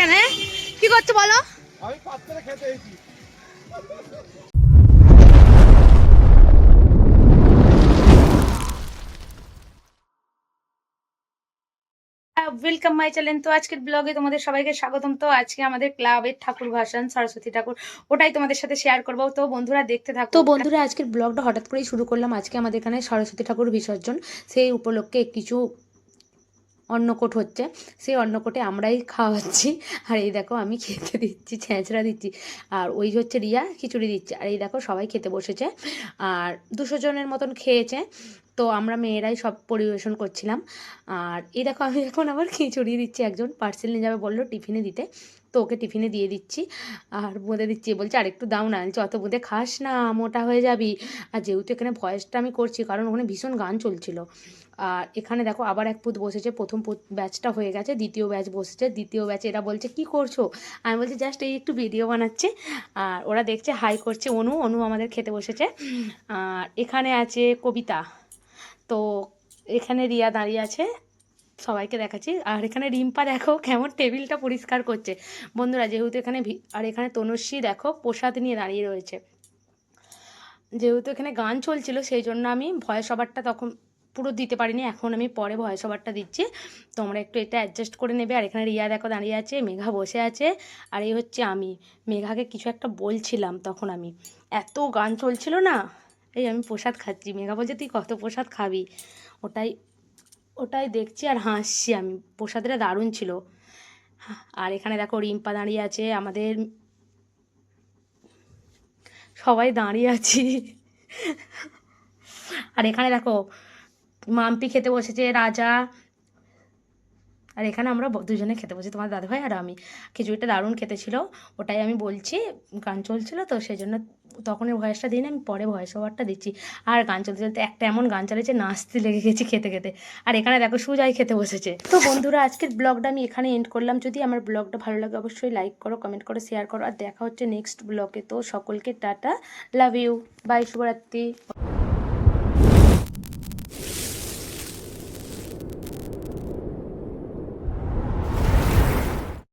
কেন কি করছ বলো? আমি পাত্রে খেতে এসেছি ওয়েলকাম মাই চ্যানেল তো আজকের ব্লগে তোমাদের সবাইকে স্বাগতম। তো আজকে আমাদের ক্লাবের ঠাকুর ভাসান সরস্বতী ঠাকুর ওটাই তোমাদের সাথে শেয়ার করব। তো বন্ধুরা দেখতে থাকো। তো বন্ধুরা আজকের ব্লগটা হঠাৎ করেই শুরু করলাম। আজকে আমাদের এখানে সরস্বতী ঠাকুর বিসর্জন। সেই উপলক্ষে কিছু অন্নকোট হচ্ছে। সেই অন্নকোটে আমরাই খাওয়াচ্ছি। আর এই দেখো আমি খেতে দিচ্ছি, ছেঁচড়া দিচ্ছি। আর ওই হচ্ছে রিয়া, খিচুড়ি দিচ্ছে। আর এই দেখো সবাই খেতে বসেছে। আর দুশো জনের মতন খেয়েছে। তো আমরা মেয়েরাই সব পরিবেশন করছিলাম। আর এই দেখো, আমি এখন আবার খিচুড়ি দিচ্ছি, একজন পার্সেল নিয়ে যাবে বলল টিফিনে দিতে। তো ওকে টিফিনে দিয়ে দিচ্ছি। আর বোঁদে দিচ্ছি, বলছে আর একটু দাও না। অত বোঁদে খাস না, মোটা হয়ে যাবি। আর যেহেতু এখানে ভয়েসটা আমি করছি, কারণ ওখানে ভীষণ গান চলছিল। আর এখানে দেখো, আবার এক পুত বসেছে, প্রথম পুত ব্যাচটা হয়ে গেছে, দ্বিতীয় ব্যাচ বসেছে, দ্বিতীয় ব্যাচ এরা বলছে, কি করছ? আমি বলছি, জাস্ট এই একটু ভিডিও বানাচ্ছে। আর ওরা দেখছে, হাই করছে, অনু অনু আমাদের খেতে বসেছে। আর এখানে আছে কবিতা। তো এখানে রিয়া দাঁড়িয়ে আছে, সবাইকে দেখাচ্ছি। আর এখানে রিম্পা, দেখো কেমন টেবিলটা পরিষ্কার করছে। বন্ধুরা, যেহেতু এখানে আর এখানে তনুশ্রী, দেখো প্রসাদ নিয়ে দাঁড়িয়ে রয়েছে। যেহেতু এখানে গান চলছিল, সেই জন্য আমি ভয়েস ওভারটা তখন পুরো দিতে পারিনি, এখন আমি পরে ভয়েস ওভারটা দিচ্ছি। তোমরা একটু এটা অ্যাডজাস্ট করে নেবে। আর এখানে রিয়া, দেখো দাঁড়িয়ে আছে, মেঘা বসে আছে। আর এই হচ্ছে আমি। মেঘাকে কিছু একটা বলছিলাম তখন আমি। এত গান চলছিল না এই আমি প্রসাদ খাচ্ছি। মেঘা বলছে, তুই কত প্রসাদ খাবি? ওটাই ওটাই দেখছি আর হাসছি আমি। প্রসাদটা দারুণ ছিল। আর এখানে দেখো রিম্পা দাঁড়িয়ে আছে, আমাদের সবাই দাঁড়িয়ে আছি। আর এখানে দেখো মাম্পি খেতে বসেছে, রাজা আর এখানে আমরা দুজনে খেতে বসেছি, তোমার দাদুভাই আর আমি। খিচুড়িটা দারুণ খেতে ছিল ওটাই আমি বলছি, গান চলছিল তো সেই জন্য তখনের ভয়েসটা দিই আমি পরে ভয়েস ওভারটা দিচ্ছি। আর গান চলতে চলতে একটা এমন গান চালিয়েছে নাচতে লেগে গেছি খেতে খেতে। আর এখানে দেখো সুজাই খেতে বসেছে। তো বন্ধুরা, আজকের ব্লগটা আমি এখানে এন্ড করলাম। যদি আমার ব্লগটা ভালো লাগে, অবশ্যই লাইক করো কমেন্ট করো শেয়ার করো। আর দেখা হচ্ছে নেক্সট ব্লগে তো সকলকে টাটা লাভ ইউ বাই শুভরাত্রি।